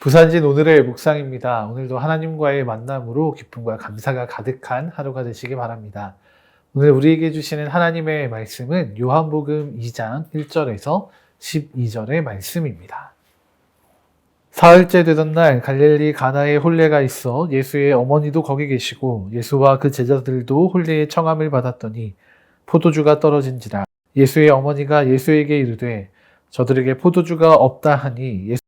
부산진 오늘의 묵상입니다. 오늘도 하나님과의 만남으로 기쁨과 감사가 가득한 하루가 되시기 바랍니다. 오늘 우리에게 주시는 하나님의 말씀은 요한복음 2장 1절에서 12절의 말씀입니다. 사흘째 되던 날 갈릴리 가나에 홀례가 있어 예수의 어머니도 거기 계시고 예수와 그 제자들도 홀례의 청함을 받았더니 포도주가 떨어진지라 예수의 어머니가 예수에게 이르되 저들에게 포도주가 없다 하니 예수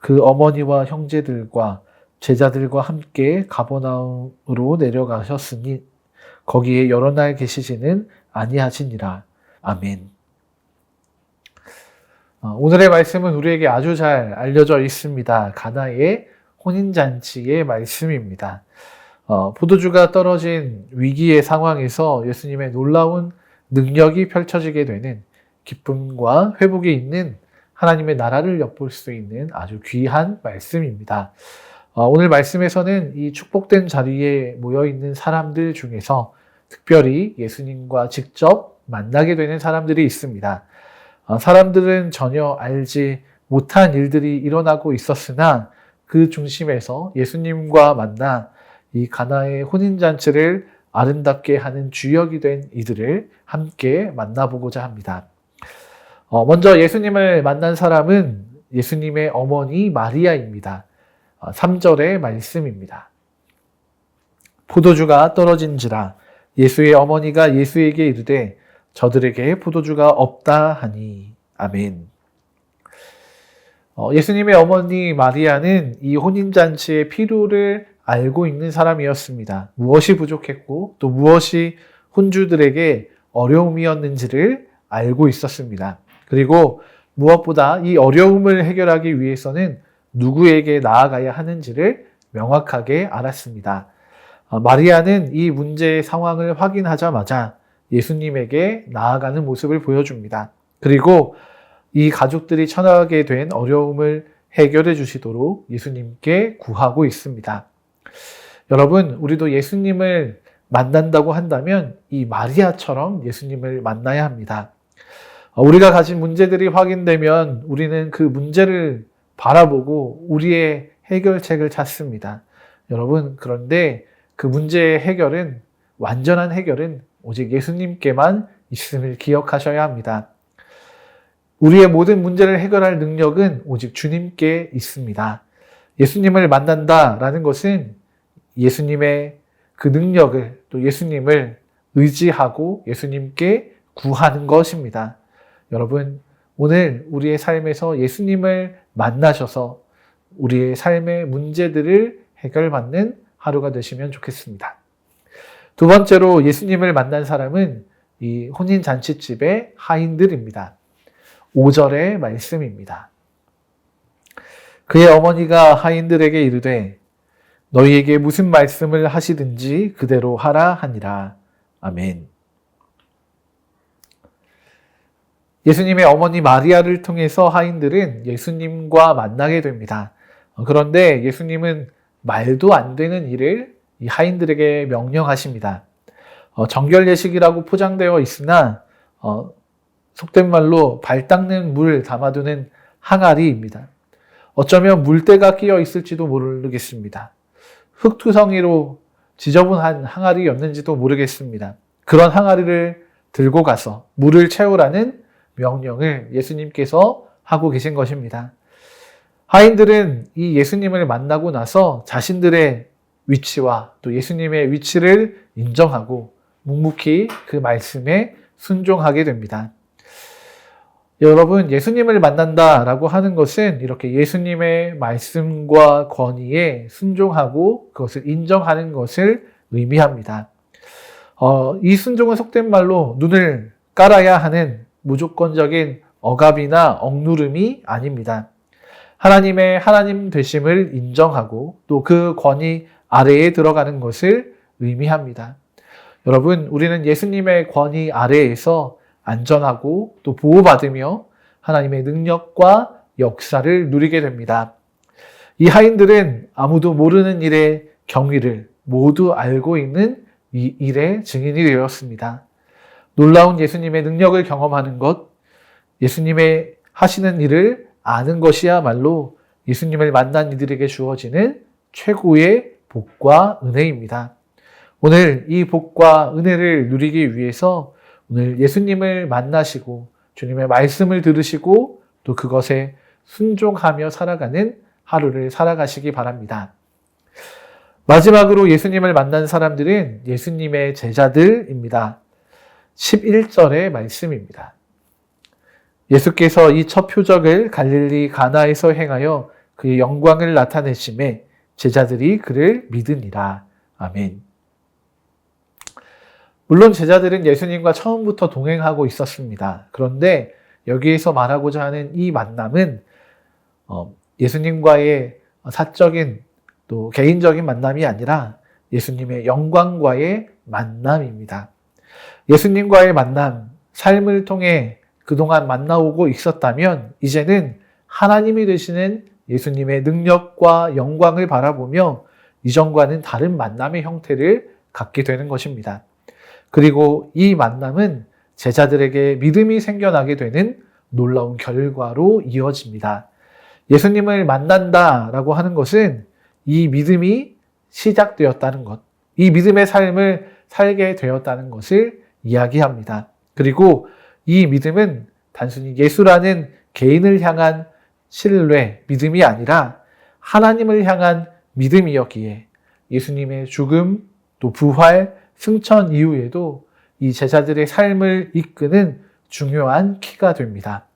그 어머니와 형제들과 제자들과 함께 가버나움으로 내려가셨으니 거기에 여러 날 계시지는 아니하시니라. 아멘. 어, 오늘의 말씀은 우리에게 아주 잘 알려져 있습니다. 가나의 혼인잔치의 말씀입니다. 어, 포도주가 떨어진 위기의 상황에서 예수님의 놀라운 능력이 펼쳐지게 되는 기쁨과 회복이 있는 하나님의 나라를 엿볼 수 있는 아주 귀한 말씀입니다. 어, 오늘 말씀에서는 이 축복된 자리에 모여 있는 사람들 중에서 특별히 예수님과 직접 만나게 되는 사람들이 있습니다. 어, 사람들은 전혀 알지 못한 일들이 일어나고 있었으나 그 중심에서 예수님과 만나 이 가나의 혼인잔치를 아름답게 하는 주역이 된 이들을 함께 만나보고자 합니다. 어, 먼저 예수님을 만난 사람은 예수님의 어머니 마리아입니다. 3절의 말씀입니다. 포도주가 떨어진지라 예수의 어머니가 예수에게 이르되 저들에게 포도주가 없다 하니 아멘. 어, 예수님의 어머니 마리아는 이 혼인잔치의 필요를 알고 있는 사람이었습니다. 무엇이 부족했고 또 무엇이 혼주들에게 어려움이었는지를 알고 있었습니다. 그리고 무엇보다 이 어려움을 해결하기 위해서는 누구에게 나아가야 하는지를 명확하게 알았습니다. 어, 마리아는 이 문제의 상황을 확인하자마자 예수님에게 나아가는 모습을 보여줍니다. 그리고 이 가족들이 처하게 된 어려움을 해결해 주시도록 예수님께 구하고 있습니다. 여러분, 우리도 예수님을 만난다고 한다면 이 마리아처럼 예수님을 만나야 합니다. 우리가 가진 문제들이 확인되면 우리는 그 문제를 바라보고 우리의 해결책을 찾습니다. 여러분, 그런데 그 문제의 해결은, 완전한 해결은 오직 예수님께만 있음을 기억하셔야 합니다. 우리의 모든 문제를 해결할 능력은 오직 주님께 있습니다. 예수님을 만난다라는 것은 예수님의 그 능력을 또 예수님을 의지하고 예수님께 구하는 것입니다. 여러분, 오늘 우리의 삶에서 예수님을 만나셔서 우리의 삶의 문제들을 해결받는 하루가 되시면 좋겠습니다. 두 번째로 예수님을 만난 사람은 이 혼인 잔치집의 하인들입니다. 5절의 말씀입니다. 그의 어머니가 하인들에게 이르되 너희에게 무슨 말씀을 하시든지 그대로 하라 하니라. 아멘. 예수님의 어머니 마리아를 통해서 하인들은 예수님과 만나게 됩니다. 그런데 예수님은 말도 안 되는 일을 이 하인들에게 명령하십니다. 어, 정결 예식이라고 포장되어 있으나 어, 속된 말로 발 닦는 물 담아두는 항아리입니다. 어쩌면 물때가 끼어 있을지도 모르겠습니다. 흙투성이로 지저분한 항아리였는지도 모르겠습니다. 그런 항아리를 들고 가서 물을 채우라는 명령을 예수님께서 하고 계신 것입니다. 하인들은 이 예수님을 만나고 나서 자신들의 위치와 또 예수님의 위치를 인정하고 묵묵히 그 말씀에 순종하게 됩니다. 여러분, 예수님을 만난다라고 하는 것은 이렇게 예수님의 말씀과 권위에 순종하고 그것을 인정하는 것을 의미합니다. 어, 이 순종은 속된 말로 눈을 깔아야 하는 무조건적인 억압이나 억누름이 아닙니다. 하나님의 하나님 되심을 인정하고 또 그 권위 아래에 들어가는 것을 의미합니다. 여러분, 우리는 예수님의 권위 아래에서 안전하고 또 보호받으며 하나님의 능력과 역사를 누리게 됩니다. 이 하인들은 아무도 모르는 일의 경위를 모두 알고 있는 이 일의 증인이 되었습니다. 놀라운 예수님의 능력을 경험하는 것, 예수님의 하시는 일을 아는 것이야말로 예수님을 만난 이들에게 주어지는 최고의 복과 은혜입니다. 오늘 이 복과 은혜를 누리기 위해서 오늘 예수님을 만나시고 주님의 말씀을 들으시고 또 그것에 순종하며 살아가는 하루를 살아가시기 바랍니다. 마지막으로 예수님을 만난 사람들은 예수님의 제자들입니다. 11절의 말씀입니다. 예수께서 이 첫 표적을 갈릴리 가나에서 행하여 그의 영광을 나타내심에 제자들이 그를 믿으니라. 아멘. 물론 제자들은 예수님과 처음부터 동행하고 있었습니다. 그런데 여기에서 말하고자 하는 이 만남은 어, 예수님과의 사적인 또 개인적인 만남이 아니라 예수님의 영광과의 만남입니다. 예수님과의 만남, 삶을 통해 그동안 만나오고 있었다면 이제는 하나님이 되시는 예수님의 능력과 영광을 바라보며 이전과는 다른 만남의 형태를 갖게 되는 것입니다. 그리고 이 만남은 제자들에게 믿음이 생겨나게 되는 놀라운 결과로 이어집니다. 예수님을 만난다 라고 하는 것은 이 믿음이 시작되었다는 것, 이 믿음의 삶을 살게 되었다는 것을 이야기합니다. 그리고 이 믿음은 단순히 예수라는 개인을 향한 신뢰, 믿음이 아니라 하나님을 향한 믿음이었기에 예수님의 죽음, 또 부활, 승천 이후에도 이 제자들의 삶을 이끄는 중요한 키가 됩니다.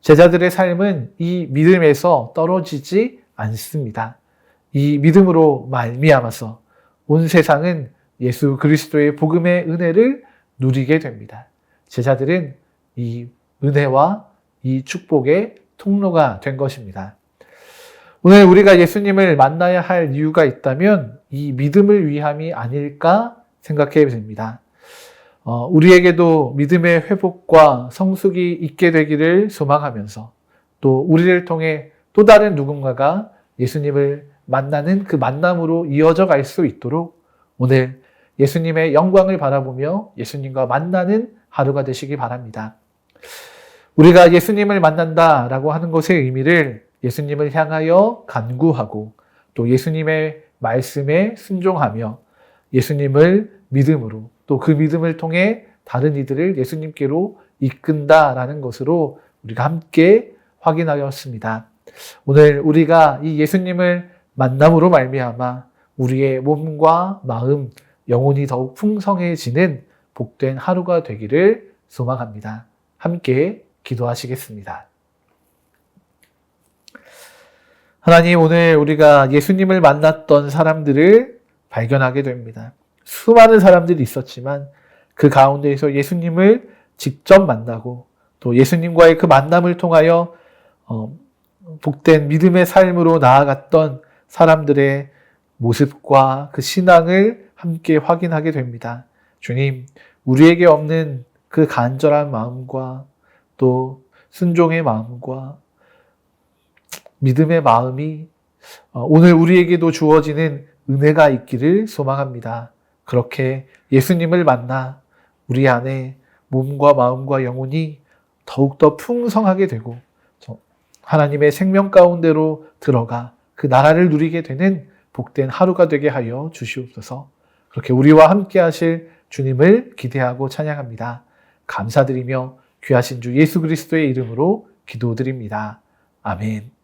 제자들의 삶은 이 믿음에서 떨어지지 않습니다. 이 믿음으로 말미암아서 온 세상은 예수 그리스도의 복음의 은혜를 누리게 됩니다. 제자들은 이 은혜와 이 축복의 통로가 된 것입니다. 오늘 우리가 예수님을 만나야 할 이유가 있다면 이 믿음을 위함이 아닐까 생각해 봅니다. 어, 우리에게도 믿음의 회복과 성숙이 있게 되기를 소망하면서 또 우리를 통해 또 다른 누군가가 예수님을 만나는 그 만남으로 이어져 갈 수 있도록 오늘 예수님의 영광을 바라보며 예수님과 만나는 하루가 되시기 바랍니다. 우리가 예수님을 만난다라고 하는 것의 의미를 예수님을 향하여 간구하고 또 예수님의 말씀에 순종하며 예수님을 믿음으로 또 그 믿음을 통해 다른 이들을 예수님께로 이끈다라는 것으로 우리가 함께 확인하였습니다. 오늘 우리가 이 예수님을 만남으로 말미암아 우리의 몸과 마음, 영혼이 더욱 풍성해지는 복된 하루가 되기를 소망합니다. 함께 기도하시겠습니다. 하나님, 오늘 우리가 예수님을 만났던 사람들을 발견하게 됩니다. 수많은 사람들이 있었지만 그 가운데에서 예수님을 직접 만나고 또 예수님과의 그 만남을 통하여 어, 복된 믿음의 삶으로 나아갔던 사람들의 모습과 그 신앙을 함께 확인하게 됩니다. 주님, 우리에게 없는 그 간절한 마음과 또 순종의 마음과 믿음의 마음이 어, 오늘 우리에게도 주어지는 은혜가 있기를 소망합니다. 그렇게 예수님을 만나 우리 안에 몸과 마음과 영혼이 더욱더 풍성하게 되고 하나님의 생명 가운데로 들어가 그 나라를 누리게 되는 복된 하루가 되게 하여 주시옵소서. 그렇게 우리와 함께 하실 주님을 기대하고 찬양합니다. 감사드리며 귀하신 주 예수 그리스도의 이름으로 기도드립니다. 아멘.